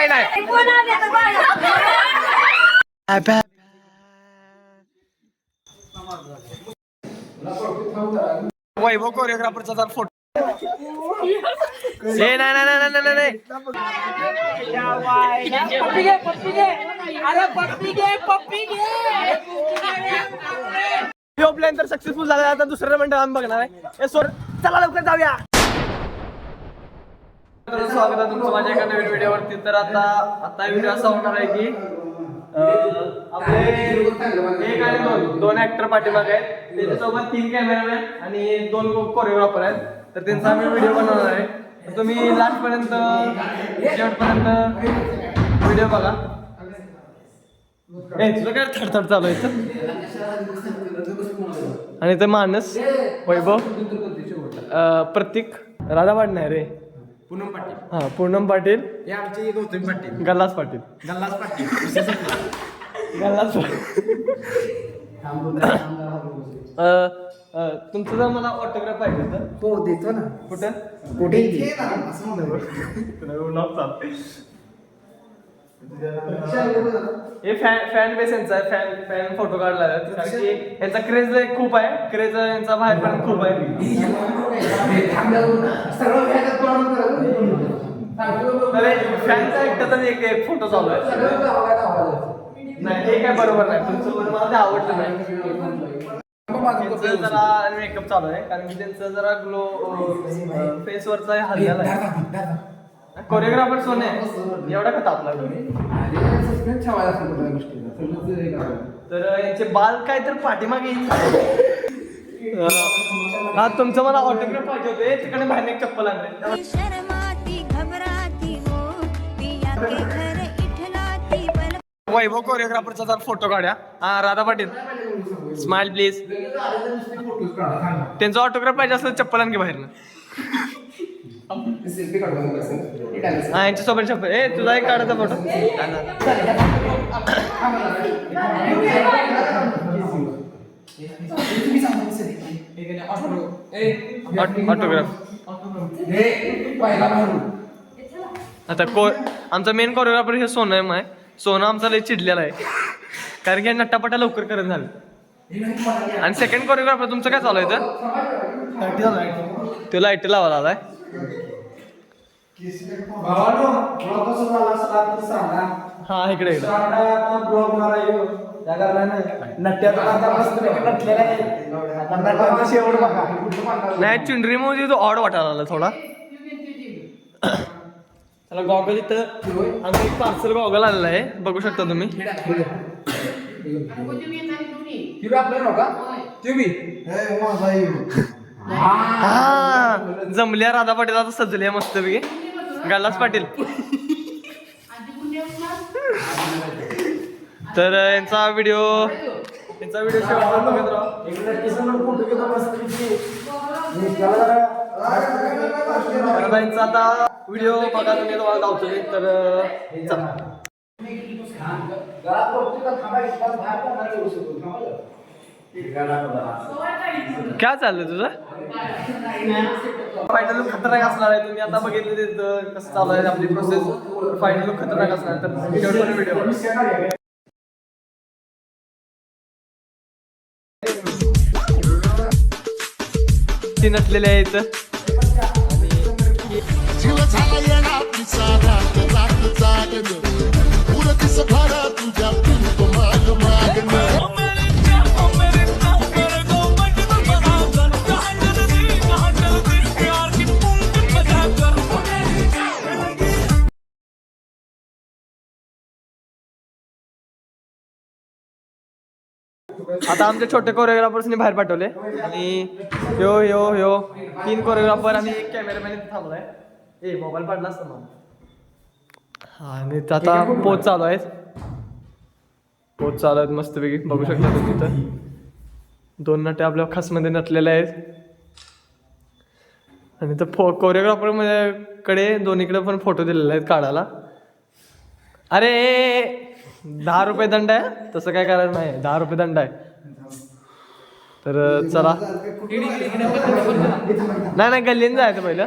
नाही नाही. कोण आले तर वैभव कोरिओग्राफरचा जर फोटो ए नाही नाही नाही नाही नाही पप्पी प्लॅन तर सक्सेसफुल झाला आता दुसऱ्या मंडळ आम्ही बघणार आहे. ए चला लवकर जाऊया. स्वागत आहे तुमचं माझ्या एका नवीन व्हिडिओवरती. तर आता आता व्हिडिओ असा होणार आहे की आपले एक आणि दोन दोन ऍक्टर पाठीमाग आहेत. त्याच्यासोबत तीन कॅमेरामॅन आणि दोन कोरिओग्राफर आहेत. तर त्यांचा आम्ही व्हिडिओ बनवणार आहे. तुम्ही लास्ट पर्यंत शेवटपर्यंत व्हिडिओ बघा. ए तुझं काय थडथड चालू आहे तर आणि ते मानस वैभव प्रतीक राधा पाटील रे पूनम पाटील. हा पूनम पाटील. हे आमचे गौतम पाटील. गल्लास पाटील. गल्लास पाटील. गल्लास पाटील. अं, अं, तुमचं जर मला ऑटोग्राफ पाहिजे तर हो देतो ना. कुठं? कुठे हे फॅन फॅन बेस यांचा आहे. फॅन फॅन फोटो काढला आहे. कारण की यांचा क्रेज खूप आहे. क्रेज यांचा बाहेरपर्यंत खूप आहे. फॅनचा एकटाच एक एक फोटो चालू आहे. नाही हे काय बरोबर नाही. तुमचं बरोबर मला ते आवडलं नाही. त्यांचं जरा मेकअप चालू आहे. कारण की त्यांचं जरा ग्लो फेसवरचा हल्ल्याला आहे. कोरिओग्राफर सोने एवढा का तापला तुम्ही तर यांचे बाल काय तर पाठीमागे येईल. हा तुमचं मला ऑटोग्राफ पाहिजे होते. तिकडे बाहेर चप्पल आणले. वैभव कोरिओग्राफरचा जर फोटो काढ्या. हा राधा पाटील. स्माइल प्लीज त्यांचा ऑटोग्राफ पाहिजे असलं तर चप्पल आणखी बाहेर हा यांच्यासोबत चप्पल. ए तुझा एक काढायचा फोटो ऑटोग्राफ आता को आमचा मेन कोरिओग्राफर हे सोनम आहे सोनं आमचा लय चिडलेला आहे. कारण की हे नट्टापट्टा लवकर करत झालं. आणि सेकंड कोरिओग्राफर तुमचं काय चालू आहे तर तो लाइट लावायला आलाय. हा इकडे इकडे. नाही चुंडरी मध्ये तो ऑड वाटायला आला थोडा. त्याला गॉगल इथं आम्ही एक पार्सल गॉगल आणलेला आहे. बघू शकता तुम्ही. हा जमल्या राधा पाटील आता सजल्या मस्त पैकी गालास पाटील. तर यांचा व्हिडिओ यांचा व्हिडिओ शेवट बघत राहा तर आता व्हिडिओ बघा तुम्ही तुम्हाला लावतो मी तर काय चाललंय तुझं? फायनल लुक खतरनाक असणार आहे तुम्ही आता बघितलं ते कसं चालू आहे आपली प्रोसेस फायनल लुक खतरनाक असणार आहे. तर व्हिडिओ नसलेले नटलेले आहेत झाला येणार तिचा जागन तुझ्या पिंप माग आता आमचे छोटे कोरिओग्राफर्सनी बाहेर पाठवले. आणि यो यो यो. तीन कोरिओग्राफर आणि एक कॅमेरामॅन थांबलाय. ए मोबाईल पडला असता मला हा आणि आता पोच चालू आहेत. पोच चालू आहेत मस्तपैकी बघू शकता तुम्ही इथं. दोन नटे आपल्या खासमध्ये नटलेले आहेत. आणि तर फो कोरिओग्राफरमध्ये कडे दोन्हीकडे पण फोटो दिलेले आहेत काढायला. अरे दहा रुपये दंड आहे. तसं काय करायचं नाही दहा रुपये दंड आहे. तर चला. नाही नाही गल्लीन जायचं पहिलं.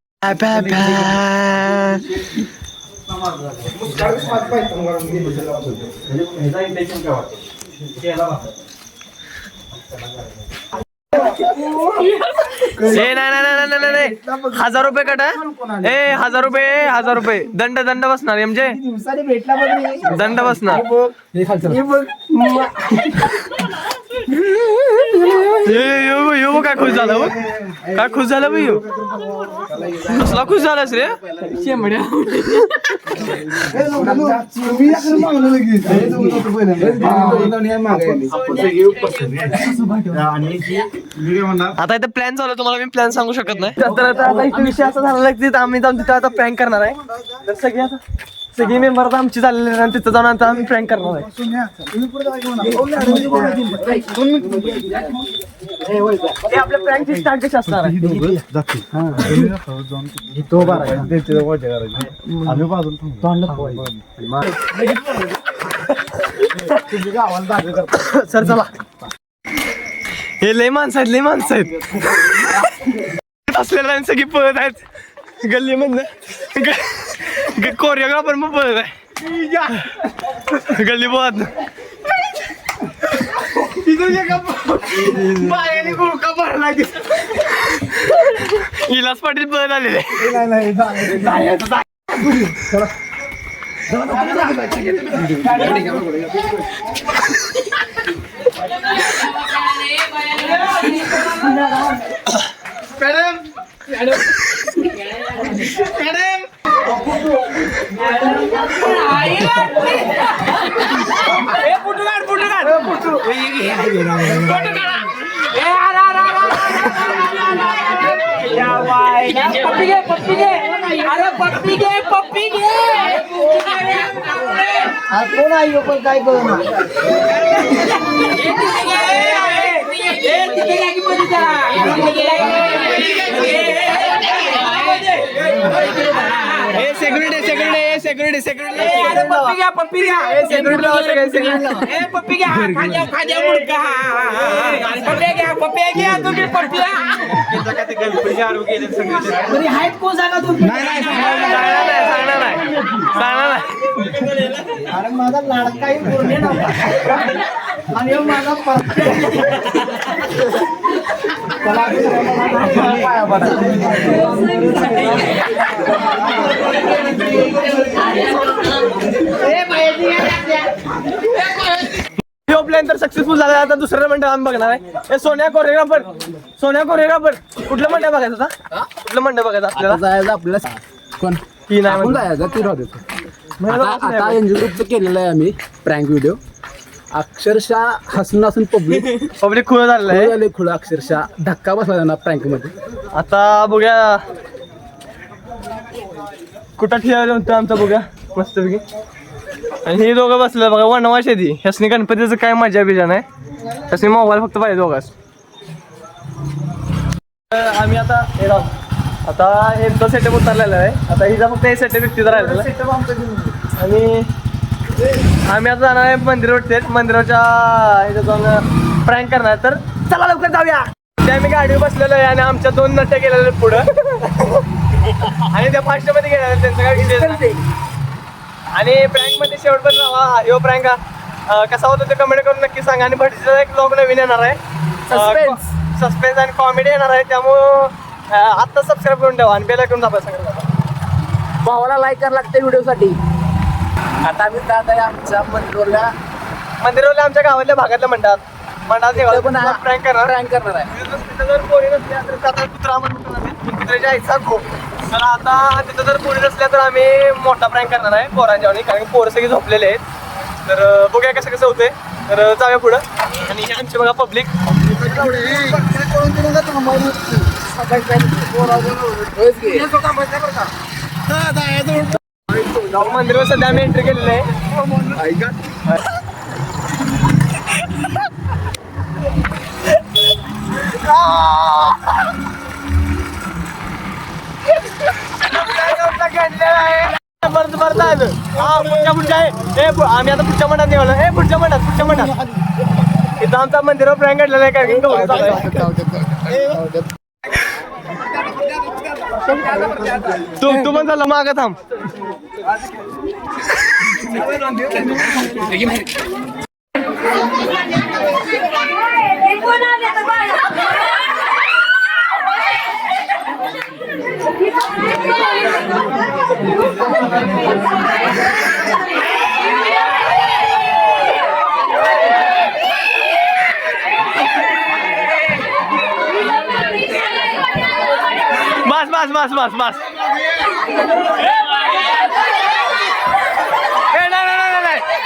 हजार रुपये कट ए हजार रुपये हजार रुपये. दंड दंड बसणार एमजे दंड बसणार. ये यो यो काय खुश झाला हो? काय खुश झाला बघ यो? कसला खुश झालास रे? शेंबड्या. आता इथे प्लॅन चालू आहे, तुम्हाला मी प्लॅन सांगू शकत नाही. तर आता विषय असा आहे की तिथं आम्ही जाऊन तिथं आता प्रँक करणार आहे. तर सगळी आता सगळी मेंबर आता आमची झालेली आहे आणि तिथं जाऊन आता आम्ही प्रँक करणार आहे. हे आपल्या प्रँकची स्टार्ट कशी असणार आहे? सर चला. हे लय माणसं आहेत लय माणसं आहेत. असलेल्या सगळी पळत आहेत. गल्ली मधनं कोरिओग्राफर मग पळत आहे गल्ली बोत इलास पाटील पळत आलेले. पप्पी घे पप्पी घे अरे पप्पी सेक्युरिटी सेक्युरिटी सेक्युरिटी सेक्युरिटी पप्पी घ्या पप्पी घ्या सेक्युरिटी लावा सगळे सेक्युरिटी ए पप्पी घ्या खाद्या खाद्या मुडका पप्पी घ्या पप्पी घ्या तुम्ही पप्पी आहेत कोण सांगा तुम्ही सांगणार नाही सांगणार नाही सांगणार नाही अरे माझा लाडकाही पूर्ण नव्हता आणि माझा प्लॅन तर सक्सेसफुल झाला आता दुसऱ्या मंडळ आम्ही बघणार आहे. हे सोन्या कोरेगापर सोन्या कोरेगापर कुठलं मंडळ बघायचं आता कुठलं मंडळ बघायचं आपल्याला? जायचं आपल्याला कोण? ती नाही. जायचं ती राहू देतो आता. एनजी ग्रुपचं केलेलं आहे आम्ही प्रँक व्हिडिओ अक्षरशः हसून हसून पब्लिक पब्लिक खुलं झालेलं आहे. झाले अक्षरशः धक्का बसला त्यांना प्रँकमध्ये. आता बघूया. कुठं ठेवायला होतं आमचा बघूया. मस्तपैकी. आणि हे दोघं बसले बघा वनवास आहे ती. ह्यासनी गणपतीचं काय मजा बिजा नाही. ह्यासनी मोबाईल फक्त पाहिजे दोघाच तर आम्ही आता हे राहू आता यांचा सेटअप उतरलेला आहे. आता हिचा फक्त हे सेटअप व्यक्तीचा राहिलेला आहे. आणि आम्ही आता जाणार आहे मंदिरावरती मंदिराच्या ह्याच्यात जाऊन प्रँक करणार. तर चला लवकर जाऊया. ते आम्ही गाडीवर बसलेलो आहे आणि आमच्या दोन नट्या गेलेले पुढं. आणि त्या फास्टमध्ये गेलेल्या त्यांचं काय विषय. आणि प्रँकमध्ये शेवटपर्यंत राहा. यो प्रँक कसा होतो ते कमेंट करून नक्की सांगा. आणि भटजीचा एक ब्लॉग नवीन येणार आहे. सस्पेन्स आणि कॉमेडी येणार आहे. त्यामुळं आत्ता सबस्क्राईब करून ठेवा आणि बेल ऐकून दाबा सांगा. भावाला लाईक करायला लागते व्हिडिओसाठी आता आम्ही जात आहे आमच्या मंदिरला. मंदिरावरल्या आमच्या गावातल्या भागातल्या मंडळात मंडळात पण आ- प्रँक करणार. प्रँक करणार आहे. तिथं जर नसल्या तर आता कुत्रा म्हणून कुत्र्याच्या आईचा खो तर आता तिथं जर पोरी नसल्या तर आम्ही मोठा प्रँक करणार आहे पोरांच्या आणि कारण की पोरं सगळी झोपलेले आहेत. तर अं, बघूया कसं कसं होतंय. तर अं, जाऊया पुढं. आणि हे आमचे बघा पब्लिक होयच की. मंदिरात सध्या आम्ही एंट्री केलेली आहे परत परत आलं हा पुढच्या पुढच्या आहे ए पु- आम्ही आता पुढच्या मठात निघालो ए पुढच्या मठात पुढच्या मठात इथं आमचा मंदिरावर प्रँक काढलेला आहे कारण की चालू आहे. तू तू पण झालं मागं थांब बस बस बस बस बस ए नाही नाही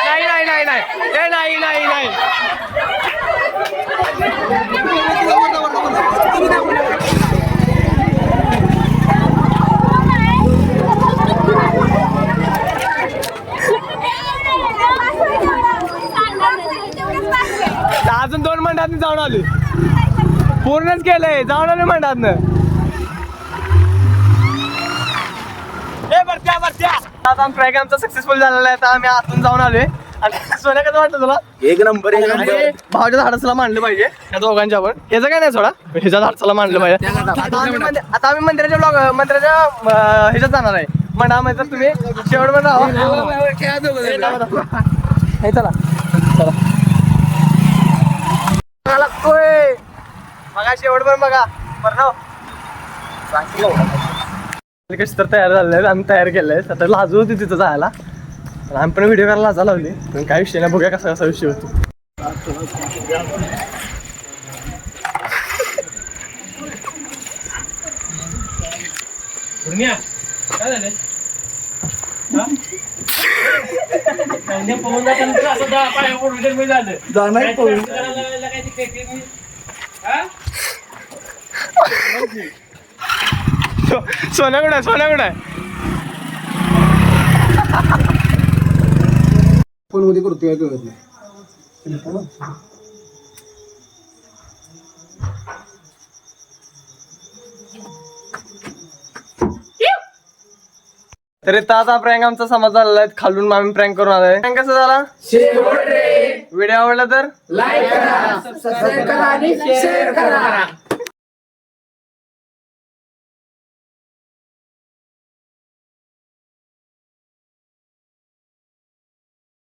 नाही नाही नाही नाही नाही नाही नाही नाही. अजून दोन मंडळात जाऊन आली पूर्णच केलंय जाऊन आले मंडळात आता ट्रॅक सक्सेसफुल झालेला आहे आता आम्ही आतून जाऊन आलोय. सोन्या कसं वाटतं तुला? एक नंबर एक भावाच्या धाडसाला मांडलं पाहिजे. या दोघांच्या पण याचं काय नाही सोडा. ह्याच्या धाडसाला मांडलं पाहिजे. आता आम्ही मंदिर- आता आम्ही मंदिराच्या ब्लॉग मंदिराच्या अं, ह्याच्यात जाणार आहे. मंडळामध्ये तर तुम्ही शेवट पण राहा हे चला. चला. बघा लागतोय बघा. शेवट पण बघा बरं ना कशी तर तयार झालेलं आम्ही तयार केलंय आता लाजू होती तिथं जायला. आम्ही पण व्हिडिओ करायला लाजा लावली पण काय विषय नाही बघूया कसा कसा विषय होतो. सोन्या कुठं आहे सोन्या कुठं आहे फोनमध्ये करतोय कळत नाही. तरी आता प्रँक आमचा समाज झालेला आहे. खालून आम्ही प्रँक करून आलोय. प्रँक कसा झाला? व्हिडिओ आवडला तर? सबस्क्राईब करा आणि शेअर करा.